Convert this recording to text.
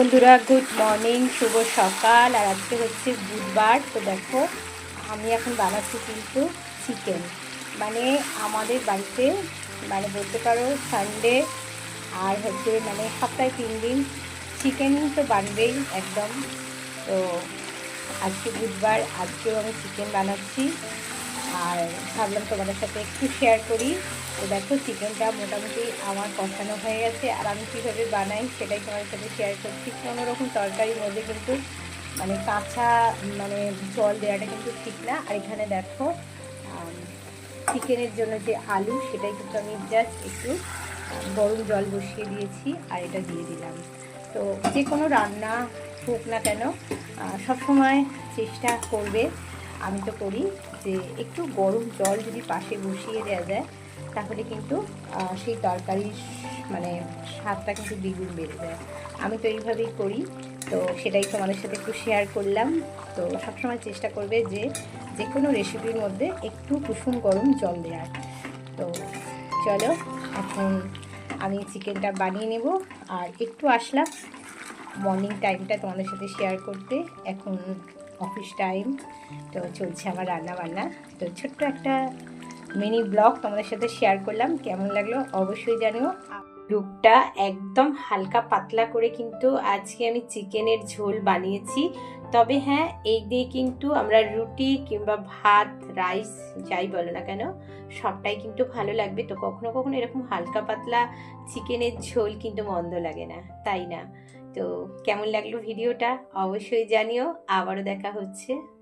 বন্ধুরা good morning শুভ সকাল, আর আজকে হচ্ছে বুধবার। তো দেখো, আমি এখন বানাচ্ছি কিন্তু চিকেন মানে আমাদের বাড়িতে মানে বলতে পারো সানডে আর হচ্ছে মানে সপ্তাহে তিন দিন চিকেন তো বানবেই একদম। তো আজকে বুধবার, আজকেও আমি চিকেন বানাচ্ছি। আর ভাবলাম তোমাদের সাথে একটু শেয়ার করি। তো দেখো, চিকেনটা মোটামুটি আমার কষানো হয়ে গেছে। আর আমি কীভাবে বানাই সেটাই তোমার সাথে শেয়ার করছি। কোনো রকম তরকারির মধ্যে কিন্তু মানে কাঁচা মানে জল দেওয়াটা কিন্তু ঠিক না। আর এখানে দেখো চিকেনের জন্য যে আলু, সেটাই কিন্তু আমি জাস্ট একটু গরম জল বসিয়ে দিয়েছি আর এটা দিয়ে দিলাম। তো যে কোনো রান্না হোক না কেন সবসময় চেষ্টা করবে। আমি তো করি যে একটু গরম জল যদি পাশে বসিয়ে দেওয়া যায় তাহলে কিন্তু সেই তরকারির মানে স্বাদটা কিন্তু দ্বিগুণ বেড়ে যায়। আমি তো এইভাবেই করি, তো সেটাই তোমাদের সাথে একটু শেয়ার করলাম। তো সবসময় চেষ্টা করবে যে যে কোনো রেসিপির মধ্যে একটু কুসুম গরম জল দেওয়ার। তো চলো, এখন আমি চিকেনটা বানিয়ে নেব। আর একটু আসলাম মর্নিং টাইমটা তোমাদের সাথে শেয়ার করতে। এখন অফিস টাইম তো চলছে আমার রান্না বান্না তো ছোট্ট একটা মিনি ব্লগ তোমাদের সাথে শেয়ার করলাম। কেমন লাগল অবশ্যই জানিও। লুকটা একদম হালকা পাতলা করে কিন্তু আজকে আমি চিকেনের ঝোল বানিয়েছি। তবে হ্যাঁ এই দিয়ে কিন্তু আমরা রুটি কিংবা ভাত রাইস যাই বলো না কেন, সবটাই কিন্তু ভালো লাগবে। তো কখনো কখনো এরকম হালকা পাতলা চিকেনের ঝোল কিন্তু মন্দ লাগে না, তাই না? তো কেমন লাগল ভিডিওটা অবশ্যই জানিও। আবারও দেখা হচ্ছে।